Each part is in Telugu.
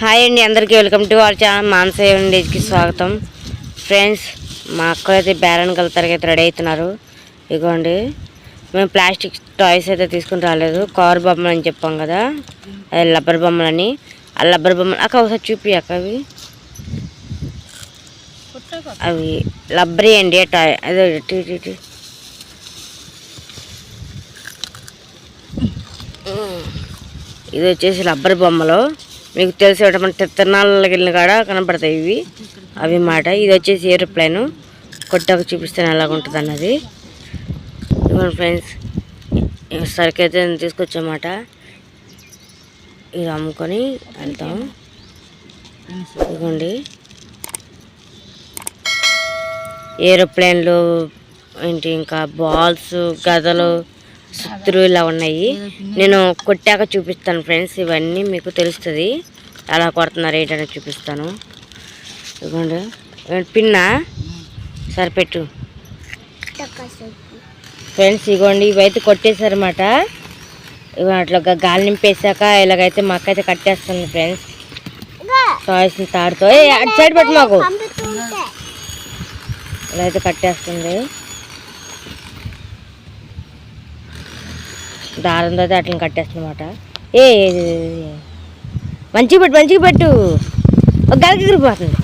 హాయ్ అండి అందరికీ welcome to our channel Manasa స్వాగతం. ఫ్రెండ్స్ మా అక్కలు అయితే బ్యారన్ వెళ్తారు రెడీ అవుతున్నారు. ఇదిగోండి మేము ప్లాస్టిక్ టాయ్స్ అయితే తీసుకుని రాలేదు. కార్ బొమ్మలు అని చెప్పాం కదా అది రబ్బర్ బొమ్మలని. ఆ లబ్బర్ బొమ్మలు అక్క ఒకసారి చూపి అక్క అవి. అవి లబ్బరీ అండి టాయ్ అదే టీ ఇది వచ్చేసి రబ్బర్ బొమ్మలు. మీకు తెలిసి మన తిత్తనాళ్ళకి వెళ్ళిన కాడ కనపడతాయి ఇవి. అవి మాట. ఇది వచ్చేసి ఏరోప్లైన్ కొట్టాక చూపిస్తాను ఎలాగుంటుంది అన్నది. ఫ్రెండ్స్. సరికి అయితే తీసుకొచ్చామాట ఇది అమ్ముకొని వెళ్తాం. ఇదిగోండి. ఏరోప్లేన్లు ఏంటి ఇంకా బాల్స్ గదలు సుత్తులు ఇలా ఉన్నాయి. నేను కొట్టాక చూపిస్తాను ఫ్రెండ్స్ ఇవన్నీ మీకు తెలుస్తుంది. ఎలా కొడుతున్నారు ఏంటనేది చూపిస్తాను. ఇదిగోండి. పిన్నా. సరిపెట్టు ఫ్రెండ్స్ ఇగోండి ఇవైతే కొట్టేశారన్నమాట. ఇవి అట్లా గాలి నింపేశాక ఇలాగైతే మా అక్క అయితే కట్టేస్తుంది ఫ్రెండ్స్. టాయ్స్ తాడుతో. అటు సైడ్ పెట్టు మాకు. ఇలా అయితే కట్టేస్తుంది. దారంతో అయితే అట్లా కట్టేస్తుందన్నమాట ఏ. మంచిగా పెట్టు మంచిగా పెట్టు. ఒక గాలికి ఎగిరిపోతుంది.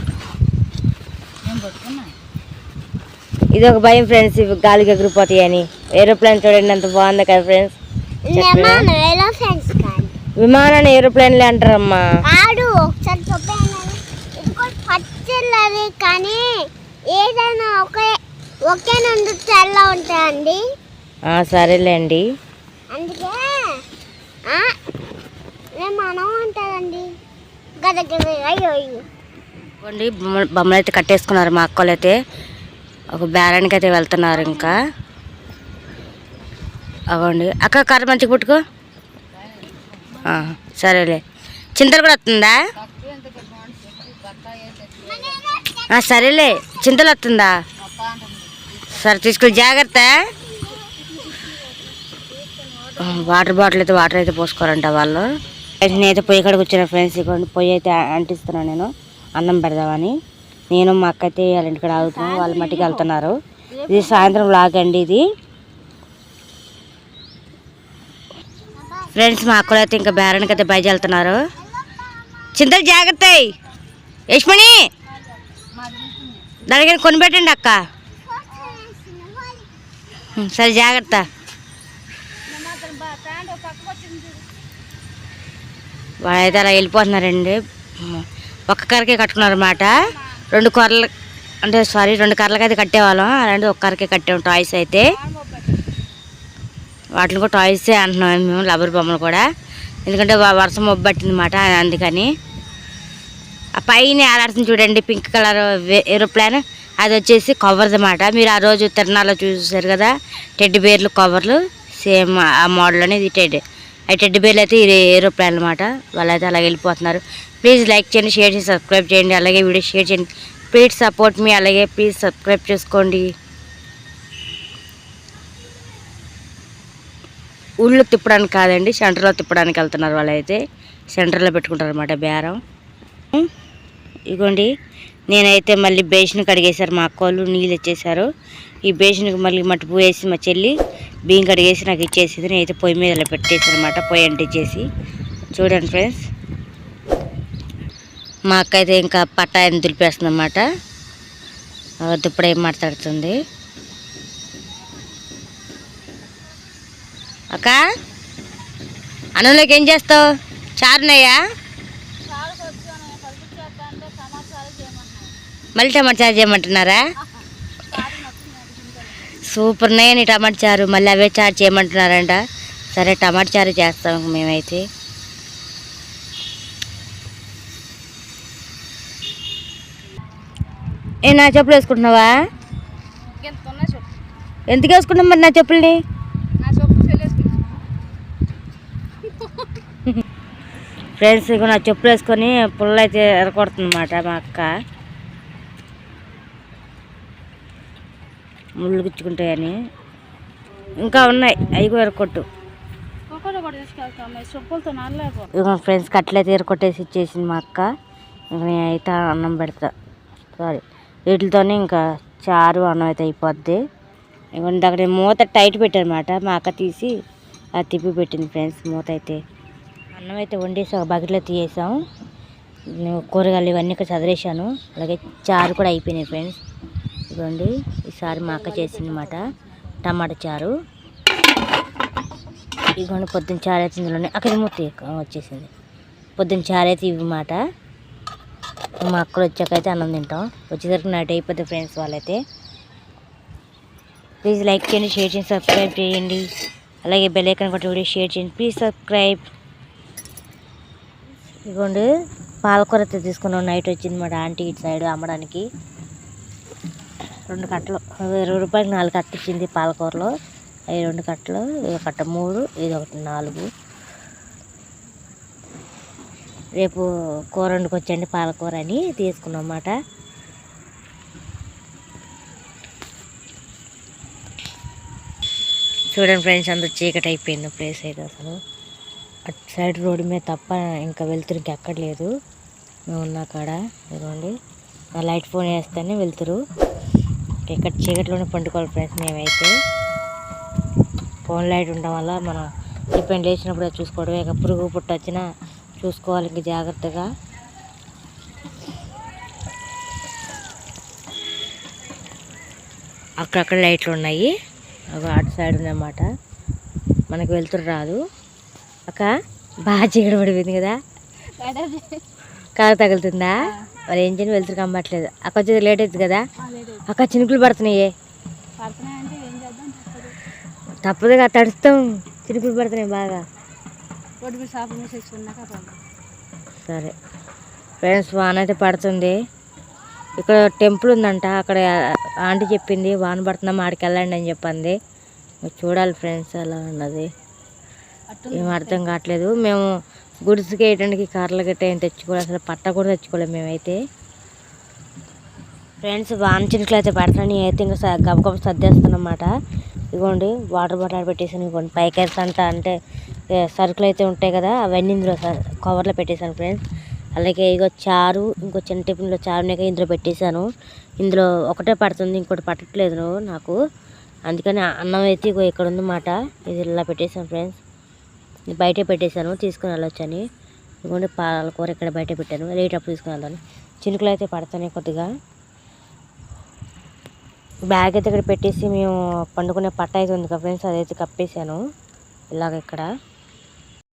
ఇది ఒక భయం ఫ్రెండ్స్ ఇవి గాలికి ఎగిరిపోతాయి అని ఏరోప్లేన్ చూడండి ఎంత బాగుంది కదా ఫ్రెండ్స్ విమానాన్ని ఏరోప్లేన్లే అంటారమ్మా. పచ్చళ్ళది కానీ ఏదైనా ఒకే ఒకే నుండి ఉంటాయండి. సరేలేండి. అందుకే నేను మనం అంటారండి? గద ఇవ్వండి బొమ్మలు అయితే కట్టేసుకున్నారు మా అక్కలు అయితే ఒక బేరానికి అయితే వెళ్తున్నారు ఇంకా. అవ్వండి అక్క కర్ర మంచి పుట్టుకో. సరేలే. చింతలు కూడా వస్తుందా? సరేలే. చింతలు వస్తుందా? సరే తీసుకుని జాగ్రత్త. వాటర్ బాటిల్ అయితే వాటర్ అయితే పోసుకోరంట వాళ్ళు. అయితే నేనైతే పొయ్యి కాడికి వచ్చిన ఫ్రెండ్స్ ఇవ్వండి పొయ్యి అయితే అంటిస్తున్నాను నేను. అన్నం పెడదామని. నేను మా అక్క అయితే వాళ్ళ ఇంటికాడ ఆగుతున్నాను వాళ్ళ మట్టికి వెళ్తున్నారు. ఇది సాయంత్రం లాగ్ అండి ఇది. ఫ్రెండ్స్ మా అక్కలు అయితే ఇంకా బేరానికి అయితే బయట వెళ్తున్నారు. చింతలు జాగ్రత్త యశ్మణి దానికి కొని పెట్టండి అక్క. సరే జాగ్రత్త. వాళ్ళైతే అలా వెళ్ళిపోతున్నారండి. ఒక్క కర్రకే కట్టుకున్నారు అన్నమాట రెండు కర్రలు అంటే సారీ రెండు కర్రలకి అయితే కట్టేవాళ్ళం. అలాంటి ఒక్క కర్రకే కట్టాం టాయ్స్ అయితే. వాటిని కూడా టాయ్సే అంటున్నాం మేము లబర్ బొమ్మలు కూడా. ఎందుకంటే వర్షం మొబ్బట్టింది అందుకని. ఆ పైన ఏలాడుతుంది చూడండి పింక్ కలర్ ఏరోప్లాన్. అది వచ్చేసి కవర్ది అన్నమాట. మీరు ఆ రోజు తిరణాల్లో చూసారు కదా టెడ్డి బేర్లు కవర్లు. సేమ్ ఆ మోడల్ అనేది టెడ్ టెడ్డి బేర్లు అయితే ఇది ఏరోప్లాన్ అనమాట వాళ్ళైతే అలాగే వెళ్ళిపోతున్నారు. ప్లీజ్ లైక్ చేయండి షేర్ చేసి సబ్స్క్రైబ్ చేయండి. అలాగే వీడియో షేర్ చేయండి. ప్లీజ్ సపోర్ట్ మీ. అలాగే ప్లీజ్ సబ్స్క్రైబ్ చేసుకోండి. ఊళ్ళో తిప్పడానికి కాదండి సెంటర్లో తిప్పడానికి వెళ్తున్నారు వాళ్ళైతే. సెంటర్లో పెట్టుకుంటారు అనమాట బేరం. ఇగోండి నేనైతే మళ్ళీ బేసిన్ కడిగేశారు మా అక్క నీళ్ళు ఇచ్చేసారు ఈ బేసిన్కి మళ్ళీ మట్టి వేసి మా చెల్లి బియ్యం కడిగేసి నాకు ఇచ్చేసింది. నేనైతే పొయ్యి మీద ఇలా పెట్టేసాను అనమాట పొయ్యి అంటించేసి. చూడండి ఫ్రెండ్స్. మా అక్క అయితే ఇంకా పట్టాయని దులిపేస్తుంది అనమాట దుప్పుడు ఏం మాట్లాడుతుంది. అక్క అన్నంలోకి ఏం చేస్తావు? చారునయ్యా? మళ్ళీ టమాటా చారు చేయమంటున్నారా? సూపర్ నీ టమాటా చారు? మళ్ళీ అవే చారు చేయమంటున్నారంట. సరే టమాటా చారు చేస్తాం మేమైతే. ఏ నా చెప్పులు వేసుకుంటున్నావా? ఎందుకు వేసుకుంటున్నావు మరి నా చెప్పుల్ని? ఫ్రెండ్స్ ఇక నా చెప్పులు వేసుకొని పుల్ల అయితే ఎరకొడుతుంది అన్నమాట మా అక్క. ముళ్ళు గుచ్చుకుంటాయని. ఇంకా ఉన్నాయి అవి కూడా ఒక్కొక్క ఇక ఫ్రెండ్స్ కట్లయితే ఎరకొట్టేసి ఇచ్చేసింది మా అక్క. ఇంక నేనైతే అన్నం పెడతా. సారీ వీటితోనే ఇంకా చారు అన్నం అయితే అయిపోద్ది. ఇక అక్కడ మూత టైట్ పెట్టారనమాట మా అక్క తీసి అది తిప్పి పెట్టింది ఫ్రెండ్స్ మూత అయితే. అన్నం అయితే వండేసి ఒక బకెట్లో తీయేసాం నేను కూరగాయలు ఇవన్నీ ఇక్కడ చదివేశాను. అలాగే చారు కూడా అయిపోయినాయి ఫ్రెండ్స్. ఇదిగోండి ఈసారి మా అక్క చేసిందనమాట టమాటా చారు. ఇదిగోండి పొద్దున్న చారు అయితే ఇందులోనే అక్కడ మూర్తి వచ్చేసింది. పొద్దున్న చారు అయితే ఇవ్వమాట. మా అక్కలు వచ్చాక అయితే అన్నం తింటాం. వచ్చేసరికి నైట్ అయిపోతుంది ఫ్రెండ్స్ వాళ్ళైతే. ప్లీజ్ లైక్ చేయండి షేర్ చేయండి సబ్స్క్రైబ్ చేయండి. అలాగే బెల్ ఐకాన్ కొట్టి వీడియో షేర్ చేయండి. Please subscribe. ఇదిగోండి పాలకూర అయితే తీసుకున్నాం. నైట్ వచ్చింది మా ఆంటీ ఇటు సైడ్ అమ్మడానికి. రెండు కట్టలు. ఇరవై రూపాయలకి నాలుగు కట్ట ఇచ్చింది పాలకూరలో. అవి రెండు కట్టలు ఇది కట్ట మూడు ఇది ఒకటి నాలుగు. రేపు కూర వండుకొచ్చండి పాలకూర అని తీసుకున్నాం అన్నమాట చూడండి ఫ్రెండ్స్ అంత చీకటి అయిపోయింది ప్లేస్ అయితే అసలు. అటు సైడ్ రోడ్డు మీద తప్ప ఇంకా వెళ్తురు ఎక్కడ లేదు మేము ఉన్న కాడ ఇదిగోండి లైట్ ఫోన్ వేస్తేనే వెళ్తురు. ఇక్కడ చీకటిలోనే పండుకోవాలి ఫ్రెండ్స్ మేమైతే. ఫోన్ లైట్ ఉండడం వల్ల మనం డిపెండ్ లేచినప్పుడు చూసుకోవడమే. చూసుకోవడం ఇక పురుగు పుట్ట వచ్చినా చూసుకోవాలి ఇంకా జాగ్రత్తగా. అక్కడక్కడ లైట్లు ఉన్నాయి. ఒక అటు సైడ్ ఉందన్నమాట. మనకి వెళ్తురు రాదు. అక్క బాగా చీకటి పడిపోయింది కదా. కాలు తగులుతుందా? మరి ఏం చేయని వెళ్తురు కమ్మట్లేదు అక్క వచ్చేది లేట్ అవుతుంది కదా? అక్క చినుకులు పడుతున్నాయి. తప్పదు. కదా తడుస్తాం. చినుకులు పడుతున్నాయి బాగా. సరే. ఫ్రెండ్స్ వాన అయితే పడుతుంది. ఇక్కడ టెంపుల్ ఉందంట. అక్కడ ఆంటీ చెప్పింది వాన పడుతున్నాం ఆడికి వెళ్ళండి అని చెప్పింది. చూడాలి ఫ్రెండ్స్ అలా ఉన్నది. ఏం అర్థం కావట్లేదు. మేము గుడిసికి వేయడానికి కార్లు గట్ట ఏం తెచ్చుకోలేదు అసలు పట్ట కూడా తెచ్చుకోలేదు మేమైతే. ఫ్రెండ్స్ వాన చినుకులు అయితే పడుతున్నాయి అయితే ఇంకా స- గబగబ సర్దేస్తానమాట ఇదిగోండి వాటర్ బాటిల్ పెట్టేసాను ఇగోండి. పైకెత్త అంట అంటే సరుకులు అయితే ఉంటాయి కదా అవన్నీ ఇందులో కవర్లో పెట్టేశాను ఫ్రెండ్స్. అలాగే ఇగో చారు ఇంకో చిన్న టిఫిన్లో చారునే ఇందులో పెట్టేశాను. ఇందులో ఒకటే పడుతుంది ఇంకోటి పట్టట్లేదు నాకు. అందుకని అన్నం అయితే ఇగో ఇక్కడ ఉందన్నమాట ఇది ఇలా పెట్టేశాను ఫ్రెండ్స్. బయట పెట్టేశాను తీసుకుని వెళ్ళొచ్చని. ఇదిగోండి పాలకూర ఇక్కడ బయట పెట్టాను. వెళ్ళేటప్పుడు తీసుకుని వెళ్తాను చినుకులు అయితే పడుతున్నాయి కొద్దిగా. బ్యాగ్ అయితే ఇక్కడ పెట్టేసి మేము పండుకునే పట్ట అయితే ఉంది కదా ఫ్రెండ్స్ అదైతే కప్పేశాను. ఇలాగ ఇక్కడ.